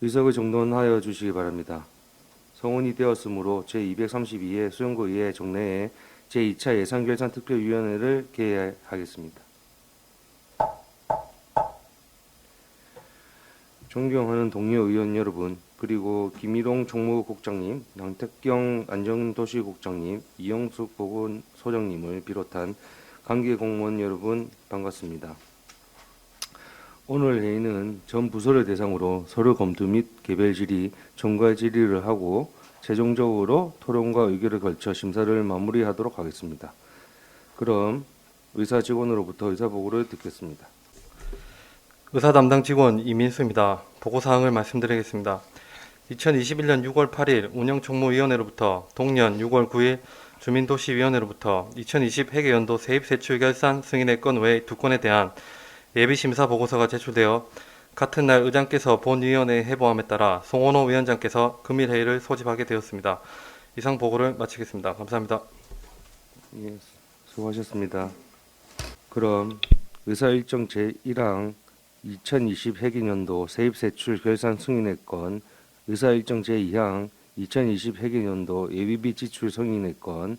의석을 정돈하여 주시기 바랍니다. 성원이 되었으므로 제232회 수용구의회 정례에 제2차 예산결산특별위원회를 개회하겠습니다. 존경하는 동료 의원 여러분, 그리고 김일홍 총무국장님, 양택경 안전도시국장님, 이영숙 보건소장님을 비롯한 관계 공무원 여러분 반갑습니다. 오늘 회의는 전 부서를 대상으로 서류 검토 및 개별 질의, 총괄 질의를 하고 최종적으로 토론과 의결을 걸쳐 심사를 마무리하도록 하겠습니다. 그럼 의사 직원으로부터 의사 보고를 듣겠습니다. 의사 담당 직원 이민수입니다. 보고 사항을 말씀드리겠습니다. 2021년 6월 8일 운영총무위원회로부터 동년 6월 9일 주민도시위원회로부터 2020 회계연도 세입세출 결산 승인의 건 외 두 건에 대한 예비심사 보고서가 제출되어 같은 날 의장께서 본위원회에 해보함에 따라 송원호 위원장께서 금일 회의를 소집하게 되었습니다. 이상 보고를 마치겠습니다. 감사합니다. 예, 수고하셨습니다. 그럼 의사 일정 제1항 2020 회계년도 세입세출 결산 승인의 건, 의사 일정 제2항 2020 회계년도 예비비 지출 승인의 건,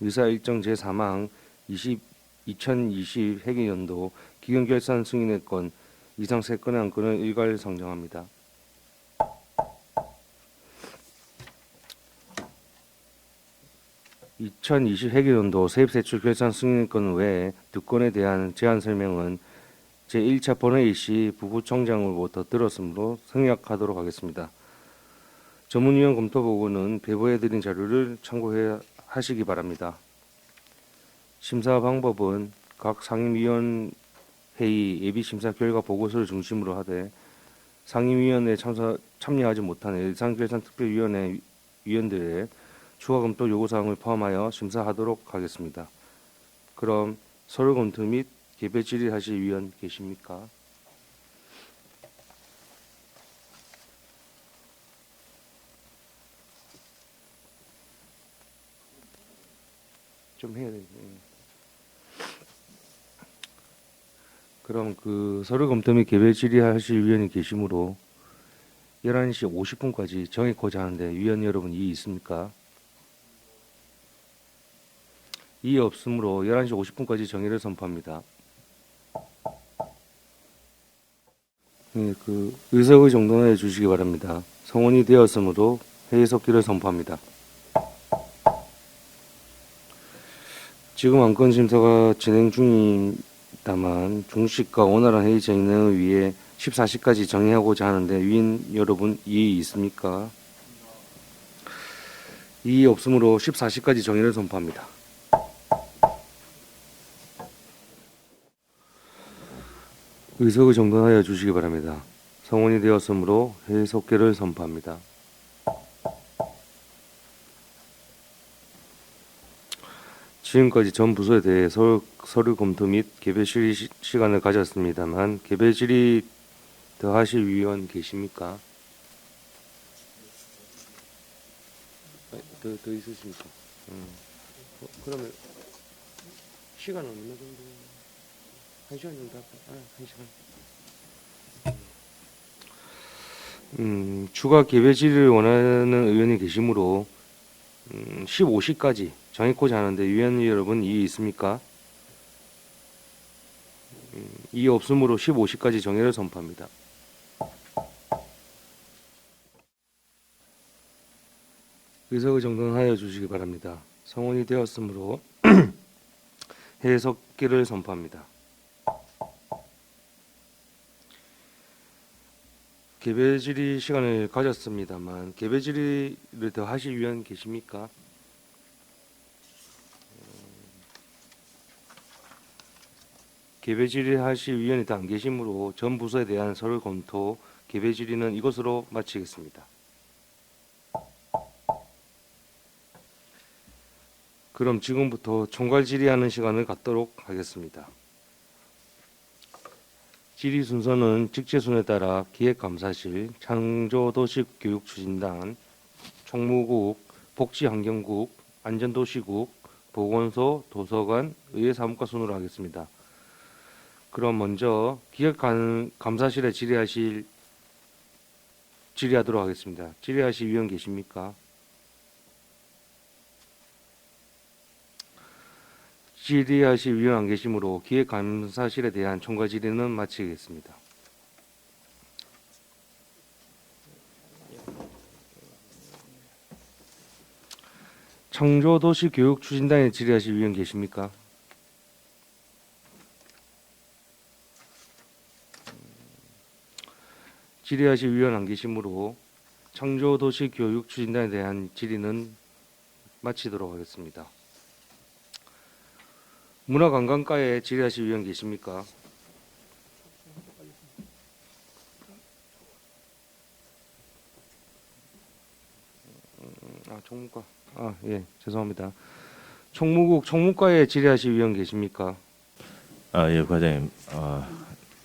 의사 일정 제3항 20, 2020 회계년도 기금 결산 승인의 건 이상 세 건의 안건을 일괄 상정합니다. (2020) 회계연도 세입세출 결산 승인권 외에 두 건에 대한 제한 설명은 제1차 본회의 시 부부총장으로부터 들었으므로 생략하도록 하겠습니다. 전문위원 검토 보고는 배부해드린 자료를 참고해 하시기 바랍니다. 심사 방법은 각 상임위원 회의 예비심사 결과 보고서를 중심으로 하되 상임위원회 참사, 참여하지 못한 예산결산특별위원회 위원들의 추가 검토 요구사항을 포함하여 심사하도록 하겠습니다. 그럼 서류 검토 및 개별 질의하실 위원 계십니까? 좀 해야 돼. 그럼 그 서류 검토 및 개별 질의하실 위원이 계시므로 11시 50분까지 정해고자 하는데 위원 여러분 이의 있습니까? 이의 없으므로 11시 50분까지 정의를 선포합니다. 네, 그 의석의 정돈해 주시기 바랍니다. 성원이 되었으므로 회의 속기를 선포합니다. 지금 안건 심사가 진행 중입니 다만 중식과 원활한 회의 진행을 위해 14시까지 정의하고자 하는데 위인 여러분 이의 있습니까? 이의 없으므로 14시까지 정의를 선포합니다. 의석을 정돈하여 주시기 바랍니다. 성원이 되었으므로 속개를 선포합니다. 지금까지 전 부서에 대해 서류, 서류 검토 및 개별 질의 시- 시간을 가졌습니다만 개별 질의 더 하실 위원 계십니까? 아니, 더, 더 있으십니까? 음. 어, 그러면 시간은 어느 정도? 한 시간 정도 할까요? 아, 한 시간. 음, 추가 개별 질의를 원하는 의원이 계시므로 음, 15시까지 정해고자 하는데 위원 여러분 이의 있습니까? 음, 이의 없으므로 15시까지 정해를 선포합니다. 의석을 정돈하여 주시기 바랍니다. 성원이 되었으므로 해석기를 선포합니다. 개별 질의 시간을 가졌습니다만 개별 질의를 더 하실 위원 계십니까? 개별 질의하실 위원이 다 안 계시므로 전 부서에 대한 서류 검토 개별 질의는 이것으로 마치겠습니다. 그럼 지금부터 총괄 질의하는 시간을 갖도록 하겠습니다. 질의 순서는 직제순에 따라 기획감사실, 창조도시교육추진단, 총무국, 복지환경국, 안전도시국, 보건소, 도서관, 의회사무과 순으로 하겠습니다. 그럼 먼저 기획 감사실에 질의하실 질의하도록 하겠습니다. 질의하실 위원 계십니까? 질의하실 위원 안 계시므로 기획 감사실에 대한 총괄 질의는 마치겠습니다. 창조도시 교육 추진단에 질의하실 위원 계십니까? 질의하실 위원 안 계시므로 창조도시 교육 추진단에 대한 질의는 마치도록 하겠습니다. 문화관광과에 질의하실 위원 계십니까? 아 총무과 아 예 죄송합니다. 총무국 총무과에 질의하실 위원 계십니까? 아, 예, 과장님. 어,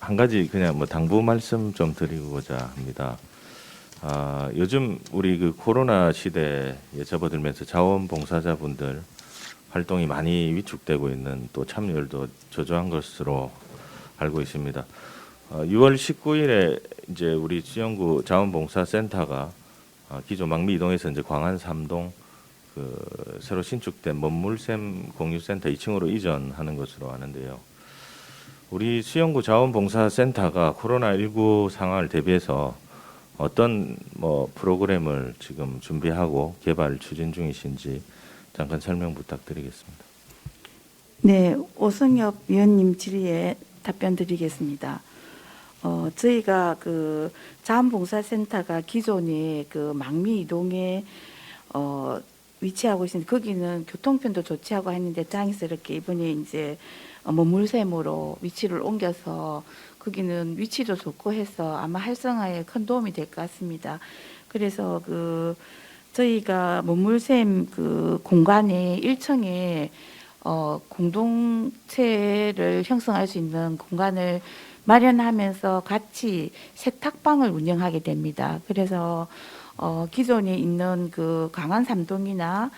한 가지 그냥 뭐 당부 말씀 좀 드리고자 합니다. 아, 요즘 우리 그 코로나 시대에 접어들면서 자원봉사자분들 활동이 많이 위축되고 있는 또 참여율도 저조한 것으로 알고 있습니다. 어, 6월 19일에 이제 우리 지영구 자원봉사센터가 어, 기존 망미 이동에서 이제 광안 삼동 그 새로 신축된 먼물샘 공유센터 2층으로 이전하는 것으로 아는데요. 우리 수영구 자원봉사센터가 코로나19 상황을 대비해서 어떤 뭐 프로그램을 지금 준비하고 개발 추진 중이신지 잠깐 설명 부탁드리겠습니다. 네, 오승엽 위원님 질의에 답변 드리겠습니다. 어, 저희가 그 자원봉사센터가 기존에 그 망미 이동에 어, 위치하고 있는데 거기는 교통편도 좋지 하고 했는데 장애스럽게 이번에 이제 어, 머물샘으로 위치를 옮겨서 거기는 위치도 좋고 해서 아마 활성화에 큰 도움이 될 것 같습니다. 그래서 그 저희가 머물샘 그 공간에 1층에 어, 공동체를 형성할 수 있는 공간을 마련하면서 같이 세탁방을 운영하게 됩니다. 그래서 어, 기존에 있는 그 강한 삼동이나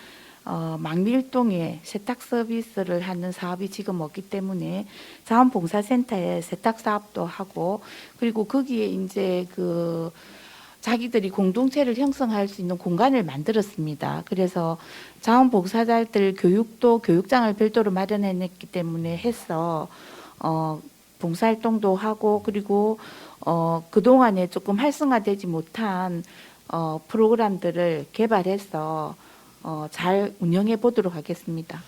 어, 망밀동에 세탁 서비스를 하는 사업이 지금 없기 때문에 자원봉사센터에 세탁 사업도 하고 그리고 거기에 이제 그 자기들이 공동체를 형성할 수 있는 공간을 만들었습니다. 그래서 자원봉사자들 교육도 교육장을 별도로 마련해냈기 때문에 해서 어, 봉사활동도 하고 그리고 어, 그동안에 조금 활성화되지 못한 어, 프로그램들을 개발해서 어, 잘 운영해 보도록 하겠습니다.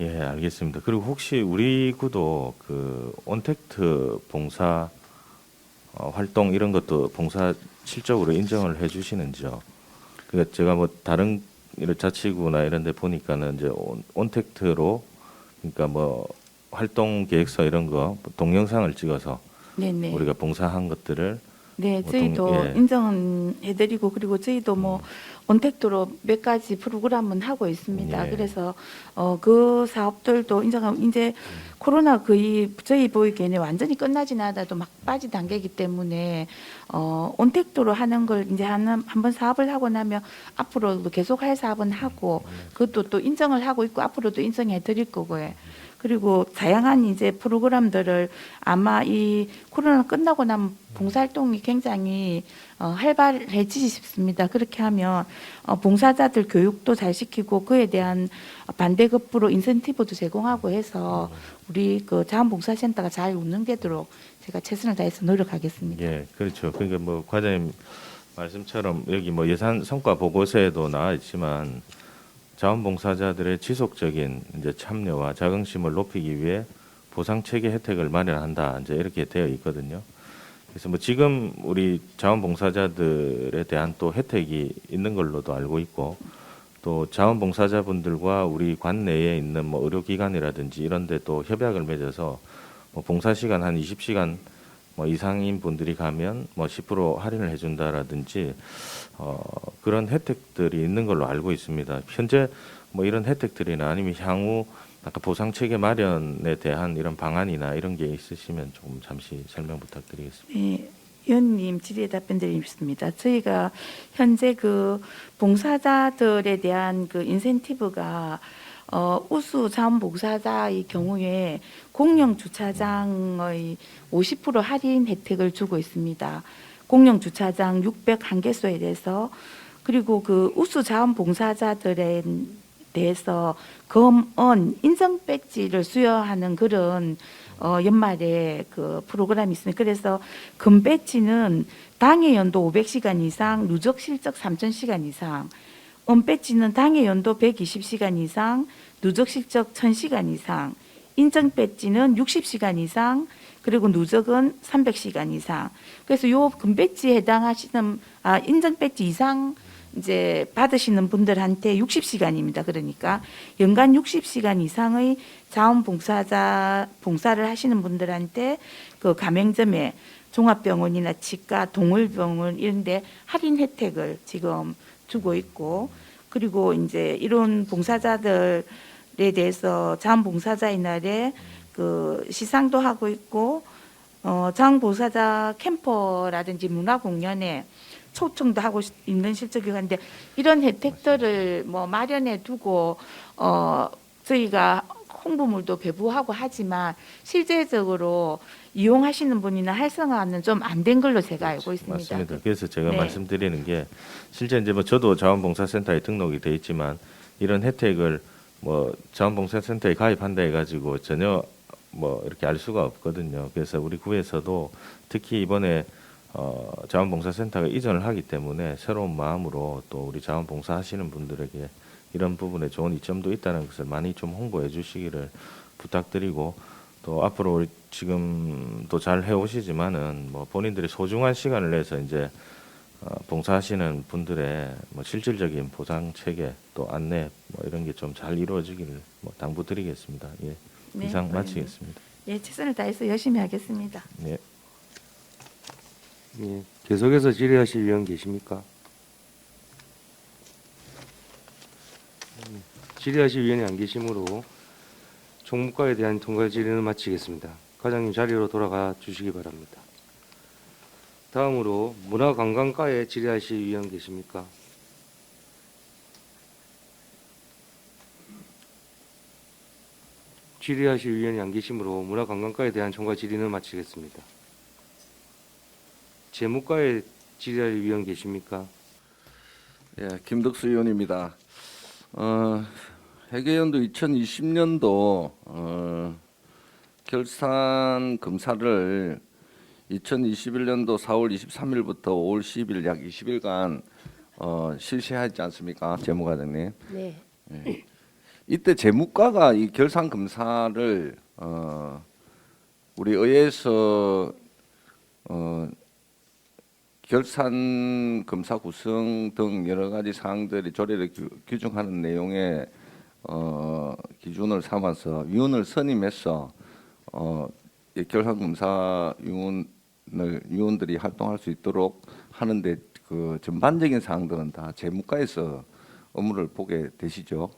예, 알겠습니다. 그리고 혹시 우리 구도 그 온택트 봉사 어, 활동 이런 것도 봉사 실적으로 인정을 해주시는지요? 그러니까 제가 뭐 다른 이런 자치구나 이런 데 보니까는 이제 온, 온택트로 그러니까 뭐 활동 계획서 이런 거 동영상을 찍어서 네네. 우리가 봉사한 것들을 네, 보통, 저희도 예. 인정은 해드리고 그리고 저희도 뭐 온택도로 몇 가지 프로그램은 하고 있습니다. 예. 그래서 어, 그 사업들도 인정하고 이제 코로나 거의 저희 보이기에는 완전히 끝나진 않아도 막 빠진 단계이기 때문에 어, 온택도로 하는 걸 이제 하는 한번 사업을 하고 나면 앞으로도 계속 할 사업은 하고 그것도 또 인정을 하고 있고 앞으로도 인정해 드릴 거고요. 그리고 다양한 이제 프로그램들을 아마 이 코로나 끝나고 나면 봉사활동이 굉장히 어, 활발해지지 싶습니다. 그렇게 하면 어, 봉사자들 교육도 잘 시키고 그에 대한 반대급부로 인센티브도 제공하고 해서 우리 그 자원봉사센터가 잘 운영되도록 제가 최선을 다해서 노력하겠습니다. 예, 그렇죠. 그러니까 뭐 과장님 말씀처럼 여기 뭐 예산 성과 보고서에도 나와 있지만 자원봉사자들의 지속적인 이제 참여와 자긍심을 높이기 위해 보상 체계 혜택을 마련한다. 이제 이렇게 되어 있거든요. 그래서 뭐 지금 우리 자원봉사자들에 대한 또 혜택이 있는 걸로도 알고 있고 또 자원봉사자분들과 우리 관내에 있는 뭐 의료기관이라든지 이런 데 또 협약을 맺어서 뭐 봉사 시간 한 20시간 뭐 이상인 분들이 가면 뭐 10% 할인을 해준다라든지 어, 그런 혜택들이 있는 걸로 알고 있습니다. 현재 뭐 이런 혜택들이나 아니면 향후 아까 보상 체계 마련에 대한 이런 방안이나 이런 게 있으시면 조금 잠시 설명 부탁드리겠습니다. 네, 위원님 질의에 답변 드리겠습니다. 저희가 현재 그 봉사자들에 대한 그 인센티브가 어, 우수 자원봉사자의 경우에 공영 주차장의 50% 할인 혜택을 주고 있습니다. 공영 주차장 601개소에 대해서 그리고 그 우수 자원봉사자들에 대해서 검언 인정 배지를 수여하는 그런 어 연말에 그 프로그램이 있습니다. 그래서 금 배지는 당해 연도 500시간 이상, 누적 실적 3,000시간 이상, 은 배지는 당해 연도 120시간 이상, 누적 실적 1,000시간 이상, 인정 배지는 60시간 이상, 그리고 누적은 300시간 이상. 그래서 요 금배지에 해당하시는 아 인정 배지 이상 이제 받으시는 분들한테 60시간입니다. 그러니까 연간 60시간 이상의 자원봉사자 봉사를 하시는 분들한테 그 가맹점에 종합병원이나 치과, 동물병원 이런데 할인 혜택을 지금 주고 있고 그리고 이제 이런 봉사자들에 대해서 자원봉사자의 날에 그 시상도 하고 있고 어 자원봉사자 캠퍼라든지 문화 공연에 초청도 하고 시- 있는 실적이한데 이런 혜택들을 뭐 마련해 두고 어 저희가 홍보물도 배부하고 하지만 실제적으로 이용하시는 분이나 활성화는 좀 안 된 걸로 제가 알고 있습니다. 맞습니다. 그래서 제가 네. 말씀드리는 게 실제 이제 뭐 저도 자원봉사센터에 등록이 돼 있지만 이런 혜택을 뭐 자원봉사센터에 가입한다 해가지고 전혀 뭐 이렇게 알 수가 없거든요. 그래서 우리 구에서도 특히 이번에 어, 자원봉사센터가 이전을 하기 때문에 새로운 마음으로 또 우리 자원봉사 하시는 분들에게 이런 부분에 좋은 이점도 있다는 것을 많이 좀 홍보해 주시기를 부탁드리고 또 앞으로 지금도 잘 해오시지만은 뭐 본인들이 소중한 시간을 내서 이제 어, 봉사하시는 분들의 뭐 실질적인 보상 체계 또 안내 뭐 이런 게 좀 잘 이루어지기를 뭐 당부드리겠습니다. 예, 네, 이상 네. 마치겠습니다. 예, 최선을 다해서 열심히 하겠습니다. 예. 예, 계속해서 질의하실 위원 계십니까? 음, 질의하실 위원이 안 계시므로 총무과에 대한 통과 질의는 마치겠습니다. 과장님 자리로 돌아가 주시기 바랍니다. 다음으로 문화관광과에 질의하실 위원 계십니까? 질의하실 위원이 안 계시므로 문화관광과에 대한 총과 질의는 마치겠습니다. 재무과에 질의할 위원 계십니까? 예, 김덕수 의원입니다. 어, 회계연도 2020년도 어, 결산 검사를 2021년도 4월 23일부터 5월 10일 약 20일간 어, 실시하지 않습니까, 재무과장님? 네, 이때 재무과가 이 결산 검사를 어, 우리 의회에서 어, 결산 검사 구성 등 여러 가지 사항들이 조례를 규, 규정하는 내용의 어, 기준을 삼아서 위원을 선임해서 어, 이 결산 검사 위원을 위원들이 활동할 수 있도록 하는데 그 전반적인 사항들은 다 재무과에서 업무를 보게 되시죠.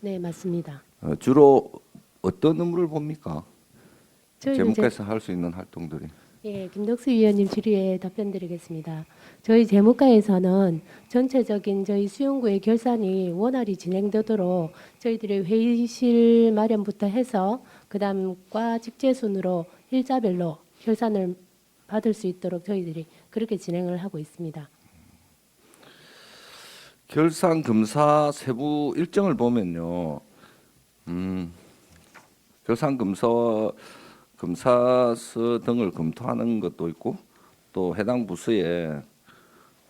네 맞습니다. 어, 주로 어떤 업무를 봅니까? 재무과에서 할 수 있는 활동들이. 예, 김덕수 위원님 질의에 답변드리겠습니다. 저희 재무과에서는 전체적인 저희 수용구의 결산이 원활히 진행되도록 저희들의 회의실 마련부터 해서 그다음 과 직제 순으로 일자별로 결산을 받을 수 있도록 저희들이 그렇게 진행을 하고 있습니다. 결산 검사 세부 일정을 보면요. 음, 결산 검사 검사서 등을 검토하는 것도 있고 또 해당 부서에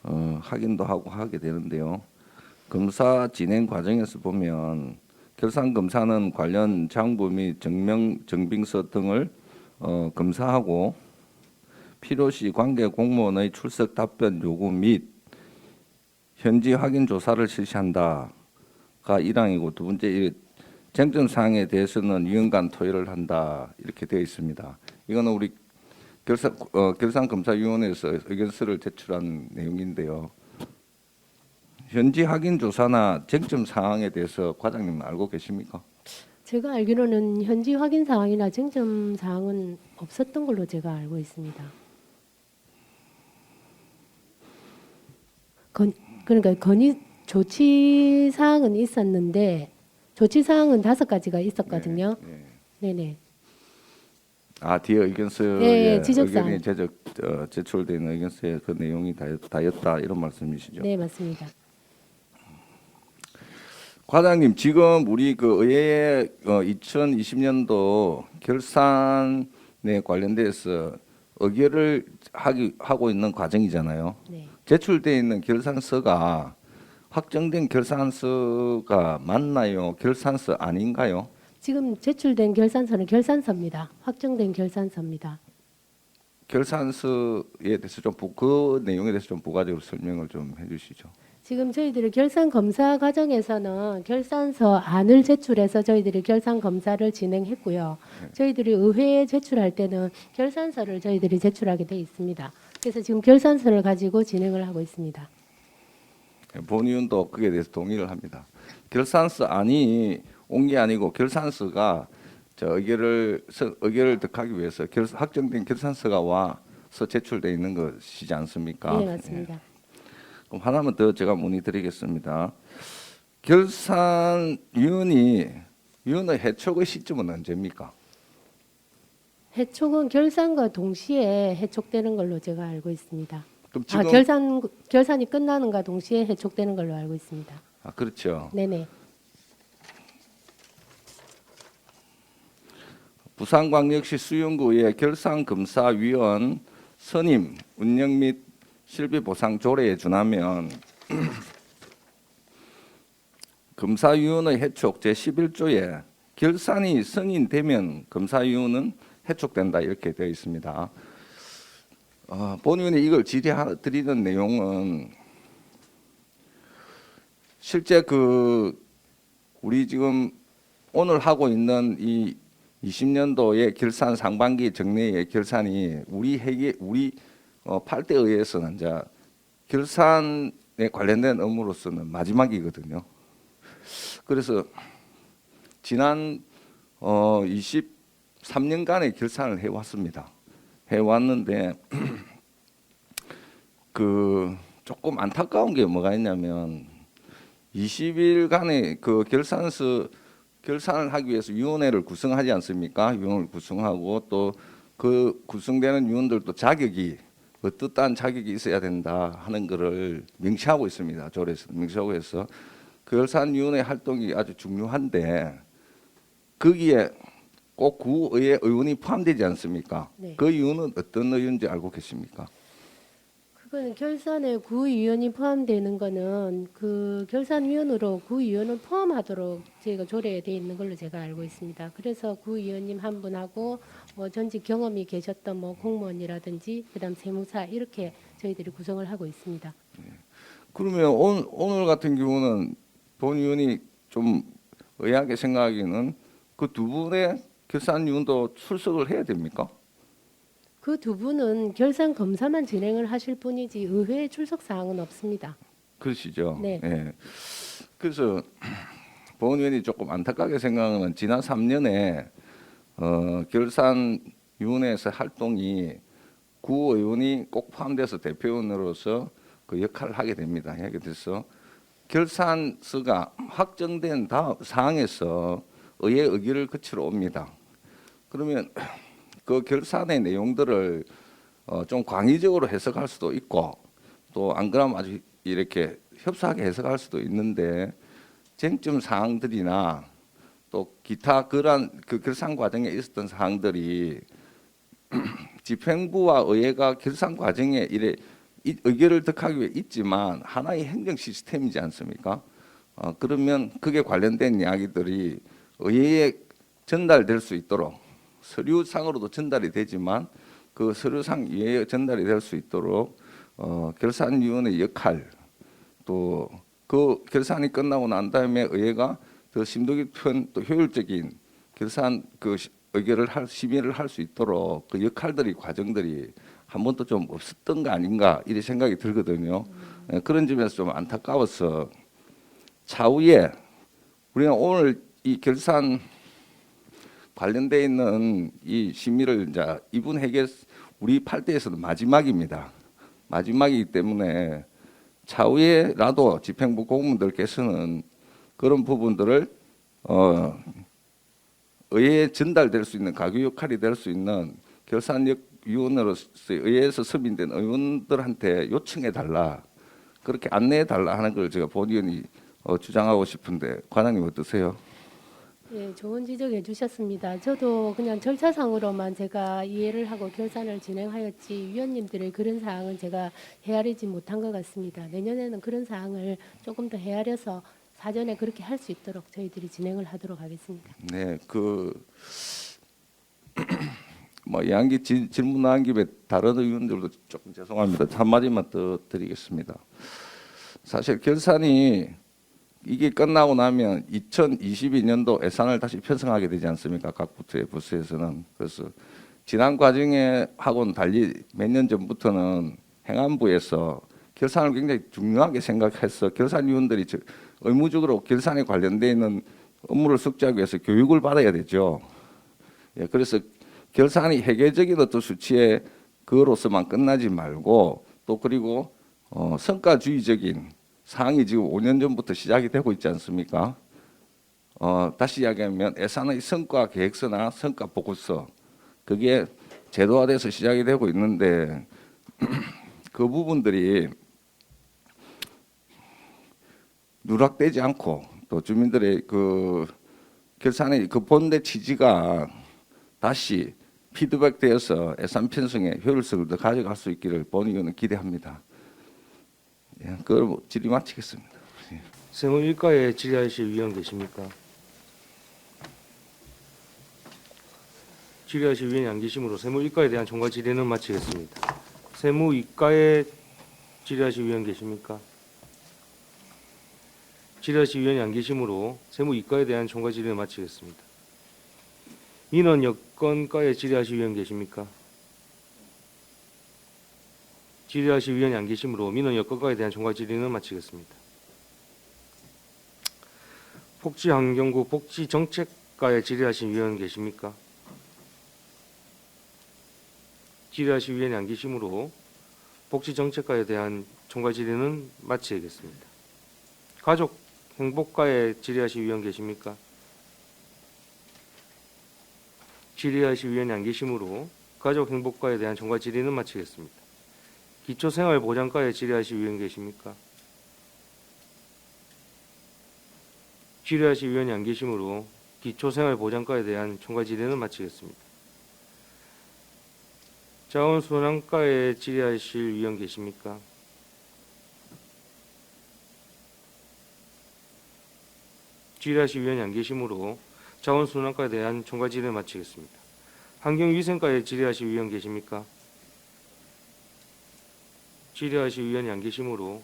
어, 확인도 하고 하게 되는데요. 검사 진행 과정에서 보면 결산 검사는 관련 장부 및 정명 정빙서 등을 어, 검사하고 필요시 관계 공무원의 출석 답변 요구 및 현지 확인 조사를 실시한다가 1항이고 두 번째 이 쟁점 사항에 대해서는 위원 간 토의를 한다 이렇게 되어 있습니다. 이거는 우리 결산 어, 결산 검사 위원회에서 의견서를 제출한 내용인데요. 현지 확인 조사나 쟁점 사항에 대해서 과장님 알고 계십니까? 제가 알기로는 현지 확인 사항이나 쟁점 사항은 없었던 걸로 제가 알고 있습니다. 건, 그러니까 건의 조치 사항은 있었는데 조치 사항은 다섯 가지가 있었거든요. 네, 네. 아 뒤에 의견서에 네, 예, 지적사항. 의견이 제적 어, 제출된 의견서에 그 내용이 다, 다였다 이런 말씀이시죠? 네, 맞습니다. 과장님 지금 우리 그 의회의 어, 2020년도 결산에 관련돼서 의결을 하기 하고 있는 과정이잖아요. 네. 제출돼 있는 결산서가 확정된 결산서가 맞나요? 결산서 아닌가요? 지금 제출된 결산서는 결산서입니다. 확정된 결산서입니다. 결산서에 대해서 좀 그 내용에 대해서 좀 부가적으로 설명을 좀 해주시죠. 지금 저희들이 결산 검사 과정에서는 결산서 안을 제출해서 저희들이 결산 검사를 진행했고요. 저희들이 의회에 제출할 때는 결산서를 저희들이 제출하게 돼 있습니다. 그래서 지금 결산서를 가지고 진행을 하고 있습니다. 본의원도 그에 대해서 동의를 합니다. 결산서 안이 온 게 아니고 결산서가 저 의결을 서- 의결을 득하기 위해서 결, 확정된 결산서가 와서 제출돼 있는 것이지 않습니까? 네, 맞습니다. 예. 그럼 하나만 더 제가 문의드리겠습니다. 결산 위원이 위원의 해촉의 시점은 언제입니까? 해촉은 결산과 동시에 해촉되는 걸로 제가 알고 있습니다. 그럼 아, 지금 결산 결산이 끝나는가 동시에 해촉되는 걸로 알고 있습니다. 아, 그렇죠. 네네. 부산광역시 수영구의 결산검사위원 선임 운영 및 실비 보상 조례에 준하면 검사위원의 해촉 제11조에 결산이 승인되면 검사위원은 해촉된다 이렇게 되어 있습니다. 어, 본위원이 이걸 질의드리는 내용은 실제 그 우리 지금 오늘 하고 있는 이 20년도의 결산 상반기 정례의 결산이 우리 회계 우리 어, 8대 의회에서는 이제 결산에 관련된 업무로서는 마지막이거든요. 그래서 지난 어 23년간의 결산을 해왔습니다. 해왔는데 그 조금 안타까운 게 뭐가 있냐면 20일간의 그 결산서 결산을 하기 위해서 위원회를 구성하지 않습니까? 위원회를 구성하고 또 그 구성되는 위원들도 자격이 어떠한 자격이 있어야 된다 하는 것을 명시하고 있습니다. 조례에서 명시하고 해서 그 결산위원회 활동이 아주 중요한데 거기에 꼭 구의회 의원이 포함되지 않습니까? 네. 그 이유는 어떤 의원인지 알고 계십니까? 그거는 결산에 구의원이 포함되는 거는 그 결산위원으로 구의원을 포함하도록 저희가 조례에 돼 있는 걸로 제가 알고 있습니다. 그래서 구의원님 한 분하고 뭐 전직 경험이 계셨던 뭐 공무원이라든지 그다음 세무사 이렇게 저희들이 구성을 하고 있습니다. 그러면 오늘, 오늘 같은 경우는 본 의원이 좀 의아하게 생각하기는 그 두 분의 결산위원도 출석을 해야 됩니까? 그 두 분은 결산 검사만 진행을 하실 뿐이지 의회에 출석 사항은 없습니다. 그러시죠. 네. 예. 그래서 본 의원이 조금 안타깝게 생각하는 지난 3년에 어, 결산위원회에서 활동이 구 의원이 꼭 포함돼서 대표원으로서 그 역할을 하게 됩니다. 하게 돼서 결산서가 확정된 다음 상황에서 의회 의결을 거치러 옵니다. 그러면 그 결산의 내용들을 어, 좀 광의적으로 해석할 수도 있고 또 안 그러면 아주 이렇게 협소하게 해석할 수도 있는데 쟁점 사항들이나 또 기타 그러한 그 결산 과정에 있었던 사항들이 집행부와 의회가 결산 과정에 이래 이- 의결을 득하기 위해 있지만 하나의 행정 시스템이지 않습니까? 어, 그러면 그게 관련된 이야기들이 의회에 전달될 수 있도록 서류상으로도 전달이 되지만 그 서류상 이외에 전달이 될 수 있도록 어, 결산위원회 역할 또 그 결산이 끝나고 난 다음에 의회가 더 심도 깊은 또 효율적인 결산 그 시- 의결을 할 심의를 할 수 있도록 그 역할들이 과정들이 한 번도 좀 없었던 거 아닌가 이런 생각이 들거든요. 예, 그런 점에서 좀 안타까워서 차후에 우리가 오늘 이 결산 관련돼 있는 이 심의를 이제 이분 해결 우리 8대에서는 마지막입니다. 마지막이기 때문에 차후에라도 집행부 공무원들께서는 그런 부분들을 어 의회에 전달될 수 있는 가교 역할이 될 수 있는 결산력 위원으로서 의회에서 서민된 의원들한테 요청해 달라 그렇게 안내해 달라 하는 걸 제가 본 의원이 어, 주장하고 싶은데 과장님 어떠세요? 예, 좋은 지적해 주셨습니다. 저도 그냥 절차상으로만 제가 이해를 하고 결산을 진행하였지 위원님들의 그런 사항은 제가 헤아리지 못한 것 같습니다. 내년에는 그런 사항을 조금 더 헤아려서 사전에 그렇게 할 수 있도록 저희들이 진행을 하도록 하겠습니다. 네, 그 뭐 양기 질- 질문 나온 김에 다른 의원들도 조금 죄송합니다. 한 마디만 더 드리겠습니다. 사실 결산이 이게 끝나고 나면 2022년도 예산을 다시 편성하게 되지 않습니까? 각 부처의 부서에서는 그래서 지난 과정에 하고는 달리 몇 년 전부터는 행안부에서 결산을 굉장히 중요하게 생각해서 결산위원들이 저- 의무적으로 결산에 관련돼 있는 업무를 숙지하기 위해서 교육을 받아야 되죠. 예, 그래서 결산이 회계적인 어떤 수치에 그로서만 끝나지 말고 또 그리고 어, 성과주의적인 사항이 지금 5년 전부터 시작이 되고 있지 않습니까? 어, 다시 이야기하면 예산의 성과 계획서나 성과 보고서 그게 제도화돼서 시작이 되고 있는데 그 부분들이 누락되지 않고 또 주민들의 그 결산의 그 본대 취지가 다시 피드백되어서 예산 편성에 효율성을 더 가져갈 수 있기를 본 의원은 기대합니다. 예, 그걸 질의 마치겠습니다. 세무일과에 질의하실 위원 계십니까? 질의하실 위원이 안 계시므로 세무일과에 대한 총괄 질의는 마치겠습니다. 세무 이과에 질의하실 위원 계십니까? 질의하실 위원이 안 계시므로 세무 이과에 대한 총괄 질의는 마치겠습니다. 민원 여건과에 질의하실 위원 계십니까? 질의하실 위원이 안 계시므로 민원 여건과에 대한 총괄 질의는 마치겠습니다. 복지환경부 복지정책과에 질의하신 위원 계십니까? 질의하실 위원이 안 계시므로 복지정책과에 대한 총괄 질의는 마치겠습니다. 가족 행복과에 질의하실 위원 계십니까? 질의하실 위원이 안 계시므로 가족 행복과에 대한 총괄 질의는 마치겠습니다. 기초생활보장과에 질의하실 위원 계십니까? 질의하실 위원이 안 계시므로 기초생활보장과에 대한 총괄 질의는 마치겠습니다. 자원순환과에 질의하실 위원 계십니까? 질의하실 위원이 안 계시므로 자원순환과에 대한 총괄 질의를 마치겠습니다. 환경위생과에 질의하실 위원 계십니까? 질의하실 위원이 안 계시므로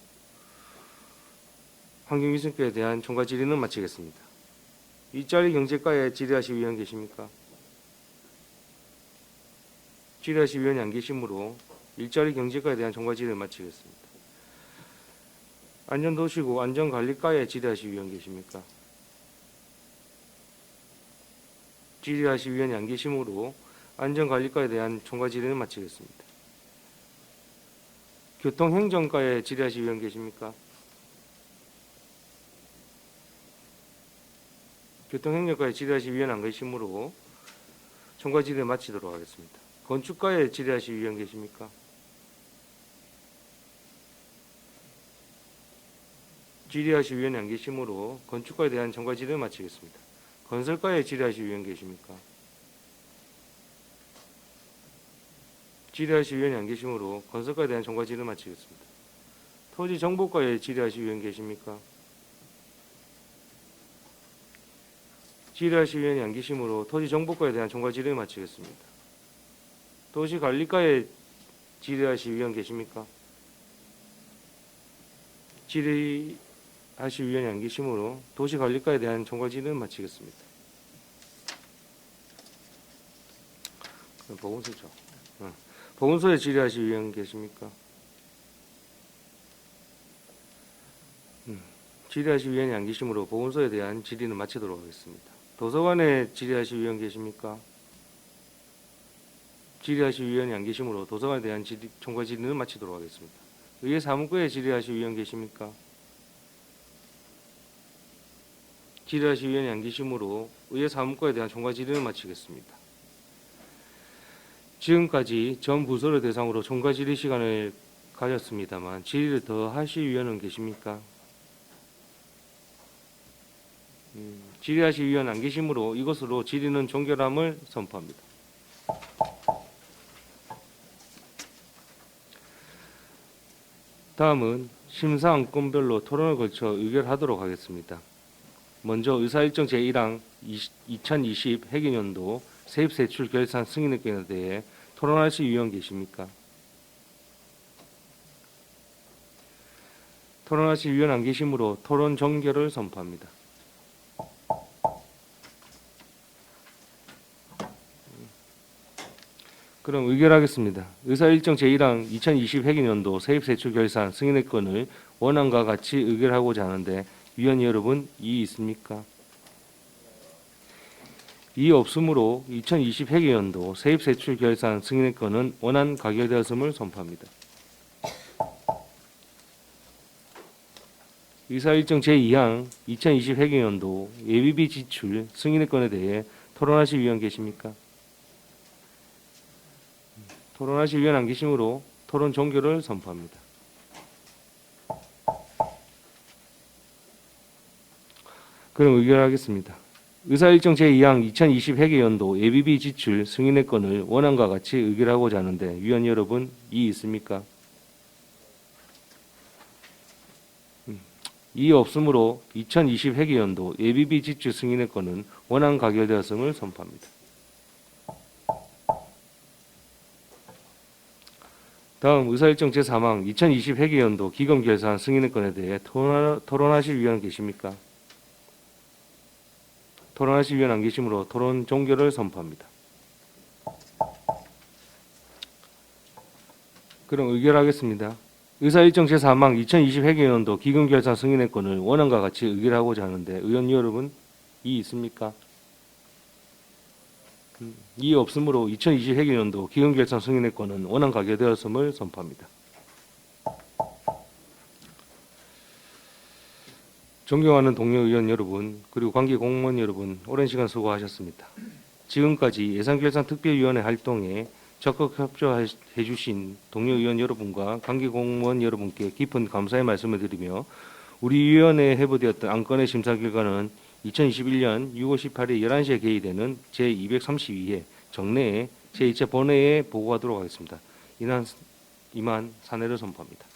환경위생과에 대한 총괄 질의는 마치겠습니다. 일자리 경제과에 질의하실 위원 계십니까? 질의하실 위원이 안 계시므로 일자리 경제과에 대한 총괄 질의를 마치겠습니다. 안전도시구 안전관리과에 질의하실 위원 계십니까? 질의하실 위원이 안 계시므로 안전관리과에 대한 총괄 질의는 마치겠습니다. 교통행정과에 질의하실 위원 계십니까? 교통행정과에 질의하실 위원 안 계시므로 총괄 질의 마치도록 하겠습니다. 건축과에 질의하실 위원 계십니까? 질의하실 위원이 안 계시므로 건축과에 대한 질의를 마치겠습니다. 건설과에 질의하실 위원 계십니까? 질의하실 위원이 안 계시므로 건설과에 대한 총괄 질의를 마치겠습니다. 토지 정보과에 질의하실 위원 계십니까? 질의하실 위원이 안 계시므로 토지 정보과에 대한 총괄 질의를 마치겠습니다. 도시관리과에 질의하실 위원 계십니까? 질의하실 위원이 안 계시므로 도시관리과에 대한 총괄 질의를 마치겠습니다. 보건소죠. 응. 보건소에 질의하실 위원 계십니까? 음, 질의하실 위원이 안 계시므로 보건소에 대한 질의는 마치도록 하겠습니다. 도서관에 질의하실 위원 계십니까? 질의하실 위원이 안 계시므로 도서관에 대한 질의, 총괄 질의는 마치도록 하겠습니다. 의회 사무과에 질의하실 위원 계십니까? 질의하실 위원이 안 계시므로 의회 사무과에 대한 총괄 질의를 마치겠습니다. 지금까지 전 부서를 대상으로 총괄 질의 시간을 가졌습니다만 질의를 더 하실 위원은 계십니까? 음, 질의하실 위원 안 계시므로 이것으로 질의는 종결함을 선포합니다. 다음은 심사 안건별로 토론을 걸쳐 의결하도록 하겠습니다. 먼저 의사일정 제1항 2020 회계년도 세입세출 결산 승인의견에 대해 토론하실 위원 계십니까? 토론하실 위원 안 계시므로 토론 종결을 선포합니다. 그럼 의결하겠습니다. 의사일정 제1항 2020 회계년도 세입세출 결산 승인의 건을 원안과 같이 의결하고자 하는데 위원 여러분 이의 있습니까? 이의 없으므로 2020 회계연도 세입세출 결산 승인의 건은 원안 가결되었음을 선포합니다. 의사일정 제2항 2020 회계연도 예비비 지출 승인의 건에 대해 토론하실 위원 계십니까? 토론하실 위원 안 계시므로 토론 종결을 선포합니다. 그럼 의결하겠습니다. 의사일정 제2항 2020 회계연도 예비비 지출 승인의 건을 원안과 같이 의결하고자 하는데 위원 여러분 이의 있습니까? 음, 이의 없으므로 2020 회계연도 예비비 지출 승인의 건은 원안 가결되었음을 선포합니다. 다음 의사일정 제3항 2020 회계연도 기금 결산 승인의 건에 대해 토론, 토론하실 위원 계십니까? 토론하실 위원 안 계시므로 토론 종결을 선포합니다. 그럼 의결하겠습니다. 의사일정 제4항 2020 회계연도 기금 결산 승인의 건을 원안과 같이 의결하고자 하는데 의원 여러분 이 있습니까? 음, 이 없으므로 2020 회계연도 기금 결산 승인의 건은 원안 가결되었음을 선포합니다. 존경하는 동료 의원 여러분 그리고 관계 공무원 여러분 오랜 시간 수고하셨습니다. 지금까지 예산결산 특별위원회 활동에 적극 협조해 주신 동료 의원 여러분과 관계 공무원 여러분께 깊은 감사의 말씀을 드리며 우리 위원회에 해부되었던 안건의 심사 결과는 2021년 6월 18일 11시에 개의되는 제232회 정례에 제2차 본회의에 보고하도록 하겠습니다. 이만 사내를 선포합니다.